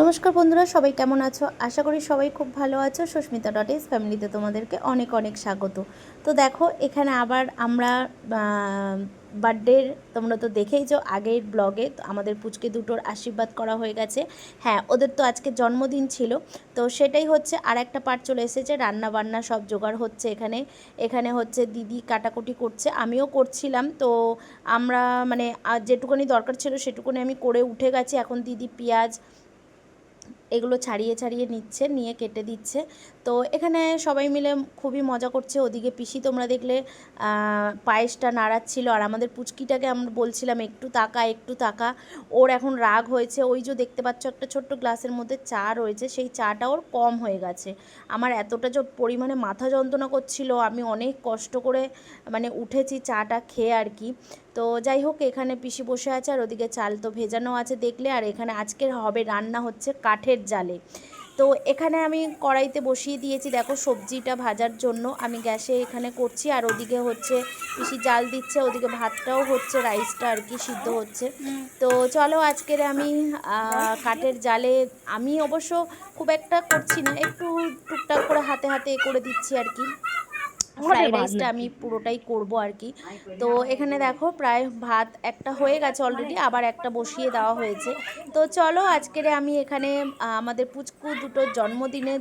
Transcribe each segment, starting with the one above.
নমস্কার বন্ধুরা, সবাই কেমন আছো? আশা করি সবাই খুব ভালো আছো। সুস্মিতা ডট ইস ফ্যামিলিতে তোমাদেরকে অনেক অনেক স্বাগত। তো দেখো, এখানে আবার আমরা বার্থডের তোমরা তো দেখেই দেখেইছো আগের ব্লগে আমাদের পুচকে দুটোর আশীর্বাদ করা হয়ে গেছে। হ্যাঁ ওদের তো আজকে জন্মদিন ছিল। তো সেটাই হচ্ছে আর একটা পার্ট চলে এসেছে। রান্না বান্না সব জোগাড় হচ্ছে এখানে। এখানে হচ্ছে দিদি কাটাকুটি করছে। আমিও করছিলাম। তো আমরা মানে যেটুকুনি দরকার ছিল সেটুকুনি আমি করে উঠে গেছি। এখন দিদি পেঁয়াজ এগুলো ছাড়িয়ে ছাড়িয়ে নিচ্ছে নিয়ে কেটে দিচ্ছে। তো এখানে সবাই মিলে খুবই মজা করছে। ওদিকে পিসি তোমরা দেখলে পায়েসটা নাড়াচ্ছিল আর আমাদের পুচকিটাকে আমরা বলছিলাম, একটু তাকা একটু তাকা। ওর এখন রাগ হয়েছে। ওই যে দেখতে পাচ্ছ একটা ছোট্ট গ্লাসের মধ্যে চা রয়েছে, সেই চাটা ওর কম হয়ে গেছে। আমার এতটা যে পরিমাণে মাথা যন্ত্রণা করছিল, আমি অনেক কষ্ট করে মানে উঠেছি চাটা খেয়ে আর কি। তো যাই হোক, এখানে পিসি বসে আছে আর ওদিকে চাল তো ভেজানো আছে দেখলে। আর এখানে আজকের হবে, রান্না হচ্ছে কাঠের জালে। তো এখানে আমি কড়াইতে বসিয়ে দিয়েছি। দেখো সবজিটা ভাজার জন্য আমি গ্যাসে এখানে করছি। আর ওদিকে হচ্ছে পিসি জাল দিচ্ছে ওদিকে ভাতটাও হচ্ছে রাইসটা আর কি সিদ্ধ হচ্ছে। তো চলো আজকের আমি কাঠের জালে আমি অবশ্য খুব একটা করছি না একটু টুকটাক করে হাতে হাতে এ করে দিচ্ছি আর কি। ফ্রাইড রাইসটা আমি পুরোটাই করব আর কি। তো এখানে দেখো প্রায় ভাত একটা হয়ে গেছে অলরেডি আবার একটা বসিয়ে দেওয়া হয়েছে। তো চলো আজকের আমি এখানে আমাদের পুচকু দুটো জন্মদিনে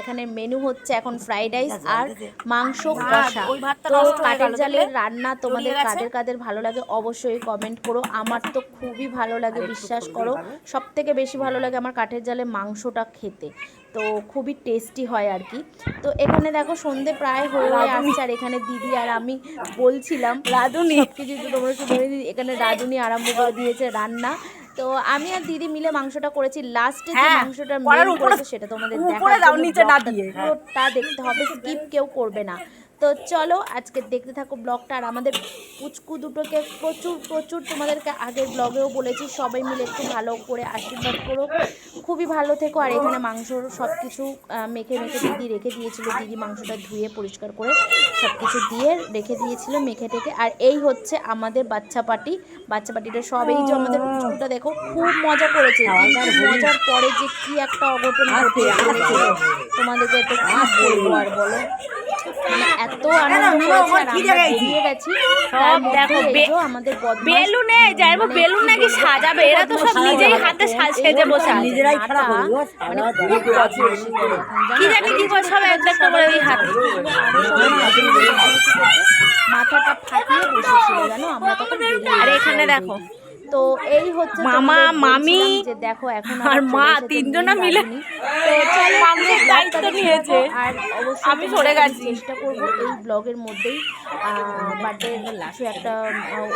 এখানে মেনু হচ্ছে এখন ফ্রাইড রাইস আর মাংস কষা। তো কাঠের জালের রান্না তোমাদের কাদের কাদের ভালো লাগে অবশ্যই কমেন্ট করো। আমার তো খুবই ভালো লাগে বিশ্বাস করো। সব থেকে বেশি ভালো লাগে আমার কাঠের জালে মাংসটা খেতে। তো খুবই টেস্টি হয় আর কি। তো এখানে দেখো সন্ধে প্রায় হয়ে আসছে আর এখানে দিদি আর আমি বলছিলাম রাধুনি। কিছু তো তোমরা শুনে এখানে রাধুনি আরম্ভ করে দিয়েছে রান্না। তো আমি আর দিদি মিলে মাংসটা করেছি লাস্টে যে হ্যাঁ, মাংসটা মেন করেছে সেটা তোমাদের দেখা দাও, নিচে না দিয়ে। পুরোটা দেখতে হবে স্কিপ কেউ করবে না। তো চলো আজকে দেখতে থাকো ব্লগটা আর আমাদের পুচকু দুটোকে প্রচুর প্রচুর তোমাদেরকে আগের ব্লগেও বলেছি সবাই মিলে একটু ভালো করে আশীর্বাদ করো। খুবই ভালো থেকো। আর এখানে মাংসর সব কিছু মেখে মেখে দিদি রেখে দিয়েছিল। দিদি মাংসটা ধুয়ে পরিষ্কার করে সব কিছু দিয়ে রেখে দিয়েছিল মেখে টেখে। আর এই হচ্ছে আমাদের বাচ্চা পার্টি বাচ্চা পার্টিটা সব এই যে আমাদের পুচকুটা দেখো খুব মজা করেছে। মজার পরে যে কি একটা অঘটন ঘটে তোমাদেরকে তো কি বলব আর বলো। এত আনন্দ গেছি। দেখো, আমাদের বেলুনে নাকি সাজাবে। এরা তো সব নিজেই হাতে সেজে বসে নিজেরাই? কি জানি কি করে সব একটা করে হাতে। মাথাটা ফাটিয়ে বসেছিল জানো আমরা তখন আর এখানে দেখো। তো এই হচ্ছে মামা, মামি, যে দেখো এখন আর মা, তিনজনা মিলে। চলো দায়িত্ব নিয়েছে। আর অবশ্যই আমি সরে গেছি। চেষ্টা করব এই ব্লগের মধ্যেই। বার্থডে কিছু একটা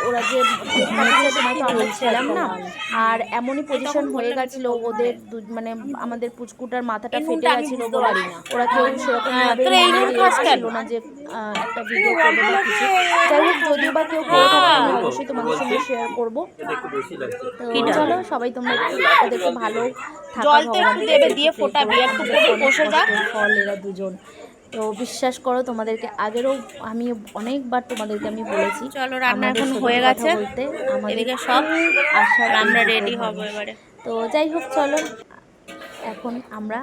ওরা যে সময় তো আমরা ছিলাম না? আর এমনই পজিশন হয়ে গেছিল ওদের মানে আমাদের পুচকুটার মাথাটা ফেটে গেছিল বলে। ওরা কেউ সেরকম কেন? ছিল না যে একটা ভিডিও করবে যাই হোক যদিও বা কেউ করে অবশ্যই তোমাদের সঙ্গে শেয়ার করব। তো চলো সবাই তোমরা একটু ওদেরকে ভালো থাকা দেবে, দিয়ে ফোঁটাবি, করো, একটু করে বসে যা। ফল এরা দুজন। তো বিশ্বাস করো তোমাদেরকে আগেরও আমি অনেকবার তোমাদেরকে আমি বলেছি। চলো, রান্না এখন হয়ে গেছে। বলতে আমাদের এদিকে সব আর আমরা রেডি হব এবারে। তো যাই হোক চলো। এখন আমরা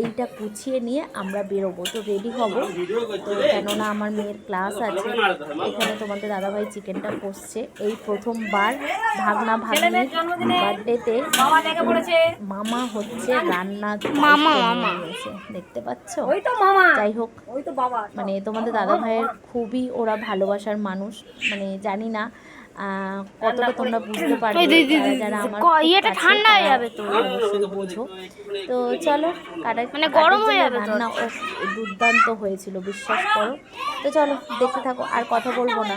এইটা গুছিয়ে নিয়ে আমরা বেরোবো। তো রেডি হব। তো কেননা আমার মেয়ের ক্লাস আছে এখানে তোমাদের দাদাভাই চিকেনটা কষছে। এই প্রথমবার ভাগনা ভাগ্নির বার্থডেতে মামা দেখে পড়েছে মামা হচ্ছে রান্না মামা, মামা। দেখতে পাচ্ছ? ওই তো মামা। যাই হোক ওই তো বাবা। মানে তোমাদের দাদাভাইয়ের খুবই ওরা ভালোবাসার মানুষ মানে জানি না কতটা তোমরা বুঝতে পারবে? ওই যারা আমার ইয়েটা ঠান্ডা হয়ে যাবে তো। বোঝো। তো চলো কাটা মানে গরম হয়ে যাবে তো। রান্না দুর্দান্ত হয়েছিল বিশ্বাস করো। তো চলো দেখতে থাকো আর কথা বলব না।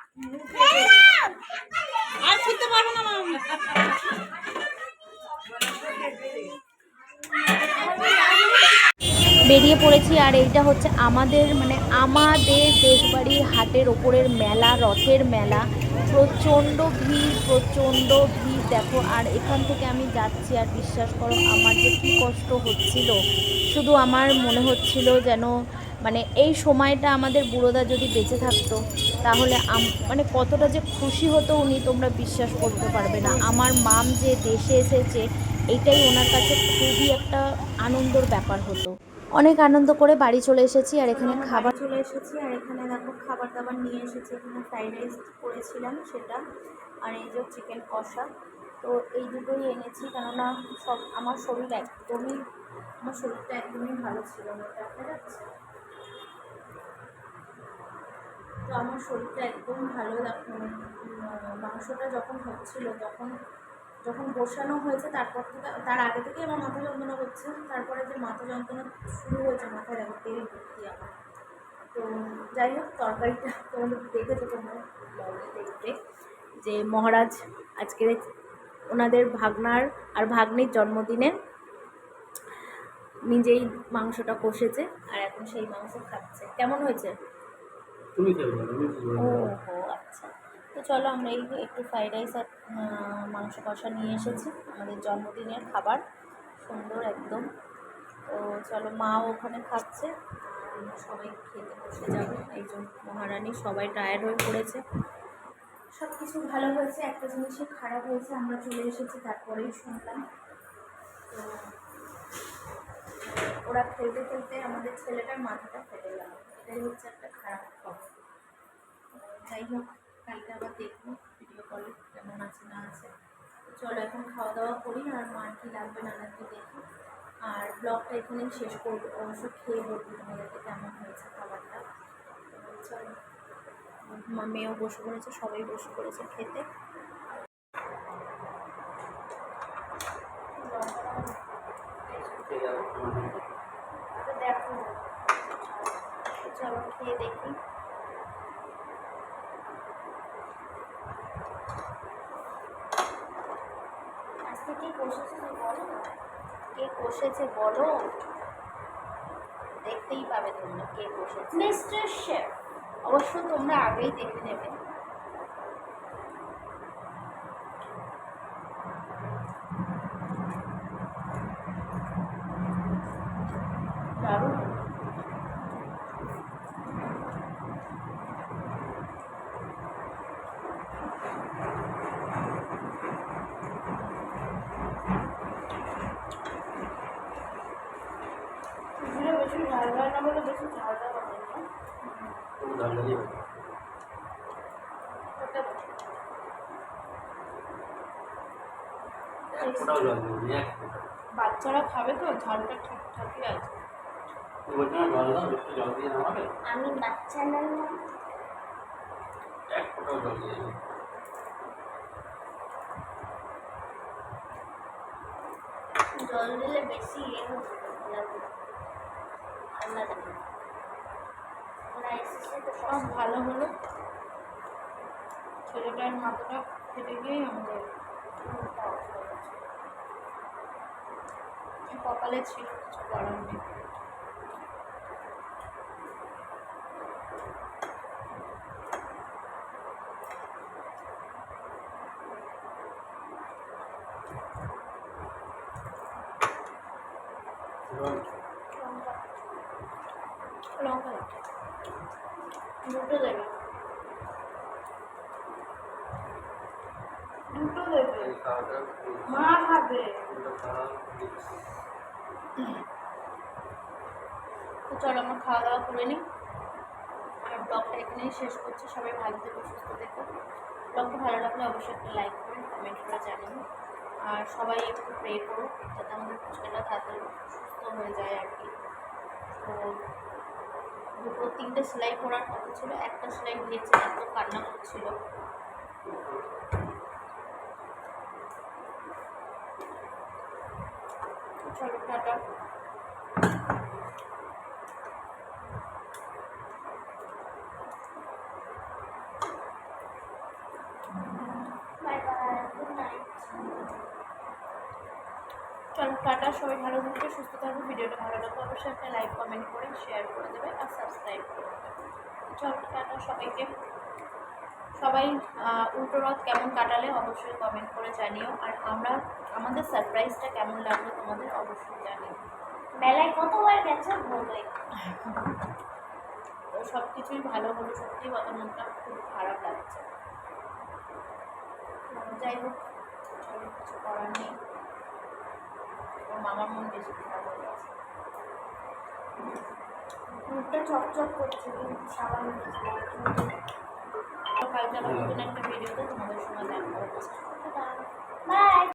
আর ফিরতে পারব না মামা বেরিয়ে পড়েছি আর এইটা হচ্ছে আমাদের মানে আমাদের দেশবাড়ির হাটের ওপরের মেলা, রথের মেলা। প্রচণ্ড ভিড় প্রচণ্ড ভিড়, দেখো। আর এখান থেকে আমি যাচ্ছি আর বিশ্বাস করো, আমার যে কী কষ্ট হচ্ছিল। শুধু আমার মনে হচ্ছিল যেন মানে এই সময়টা আমাদের বুড়োদা যদি বেঁচে থাকতো, তাহলে মানে কতটা যে খুশি হতো উনি, তোমরা বিশ্বাস করতে পারবে না। আমার মাম যে দেশে এসেছে, এটাই ওনার কাছে খুবই একটা আনন্দর ব্যাপার হতো। অনেক আনন্দ করে বাড়ি চলে এসেছি আর এখানে খাবার চলে এসেছি আর এখানে দেখো খাবার দাবার নিয়ে এসেছি এখানে ফ্রাইড রাইস করেছিলাম সেটা আর এই যে চিকেন কষা। তো এই দুটোই এনেছি কেননা সব আমার শরীর একদমই আমার শরীরটা একদমই ভালো ছিল না দেখা যাচ্ছে। তো আমার শরীরটা একদম ভালো মাংসটা যখন হচ্ছিল তখন যখন বসানো হয়েছে তারপর থেকে তার আগে থেকেই আমার মাথা যন্ত্রণা করছে তারপরে যে মাথা যন্ত্রণা শুরু হয়েছে মাথায় দেখো তেল ভর্তি আমার তো যাই হোক তরকারিটা তোমাদের দেখেছ তোমরা দেখবে যে মহারাজ আজকে ওনাদের ভাগনার আর ভাগ্নির জন্মদিনে নিজেই মাংসটা কষেছে আর এখন সেই মাংস খাচ্ছে। কেমন হয়েছে? ও হো আচ্ছা। তো চলো আমরা এই একটু ফ্রাইড রাইস আর মাংস কষা নিয়ে এসেছি। আমাদের জন্মদিনের খাবার সুন্দর একদম। তো চলো মাও ওখানে খাচ্ছে সবাই খেতে বসে যাবে। যে মহারানী সবাই টায়ার্ড হয়ে পড়েছে। সব কিছু ভালো হয়েছে, একটা জিনিসই খারাপ হয়েছে, আমরা চলে এসেছি তারপরেই শুনলাম। তো ওরা খেলতে খেলতে আমাদের ছেলেটার মাথাটা ফেটে গেল। এটাই হচ্ছে একটা খারাপ খবর। যাই হোক, কালকে আবার দেখব ভিডিও কলে কেমন আছে না আছে। চলো এখন খাওয়া দাওয়া করি আর মার কি লাগবে না লাগবে দেখি। আর ব্লগটা এখানেই শেষ করব। অবশ্য খেয়ে বলব তোমাদেরকে কেমন হয়েছে খাবারটা। চলো। মেয়েও বসে পড়েছে, সবাই বসে পড়েছে খেতে। দেখো, চলো খেয়ে দেখি। আজকে কে কষেছে বলো? কে কষেছে বলো? দেখতেই পাবে তোমরা কে কষেছে। মিস্টার শেফ, অবশ্য তোমরা আগেই দেখে নেবে। দারুণ এগুলো বেশি ঝাল ঝাল না বলে বেশি ঝাল ঝাল হবে না বাচ্চারা খাবে তো ঝালটা ঠিকঠাকই আছে। জল দাও, একটু জল দিয়ে নামাবে? আমি বাচ্চা না এক ফোঁটাও জল দিয়ে জল দিলে বেশি ইয়ে হচ্ছে আলাদা ওরা এসেছে তো সব ভালো হলো ছেলেটার মাথাটা ফেটে গিয়েই আমাদের। কপালে ছিল কিছু করার নেই। লঙ্কা। দুটো দেবে দুটো দেবে মা খাবে। তো চলো আমরা খাওয়া দাওয়া করে নিই। আর ব্লগটা এখানেই শেষ করছি। সবাই ভালো থেকো সুস্থ থেকো। ব্লগটা ভালো লাগলে অবশ্যই একটা লাইক করুন কমেন্ট করে জানান আর সবাই একটু প্রে করো যাতে আমাদের ফুচকাটা তাড়াতাড়ি সুস্থ হয়ে যায় আর কি। তো দুটো তিনটে সেলাই করার কথা ছিল, একটা সেলাই দিয়েছে এত কান্না করছিল। টাটা। টাটা। সবাই ভালো থাকবে সুস্থ থাকবে ভিডিওটা ভালো লাগবে অবশ্যই একটা লাইক কমেন্ট করে শেয়ার করে দেবে আর সাবস্ক্রাইব করে দেবে চলো টাটা সবাইকে সবাই উল্টো রথ কেমন কাটালে অবশ্যই কমেন্ট করে জানিও। আর আমরা আমাদের সারপ্রাইজটা কেমন লাগল তোমাদের অবশ্যই জানিও। মেলায় কতবার গেছো বলবে তো সব কিছুই ভালো হলো সত্যি কথা মনটা খুব খারাপ লাগছে। যাই হোক কিছু করার নেই। মামার মন বেশি খারাপ হয়ে গেছে। মুখটা চকচক করছে কিন্তু সাবান কালকে আমার নতুন একটা ভিডিওতে তোমাদের সময় দেখা বাই।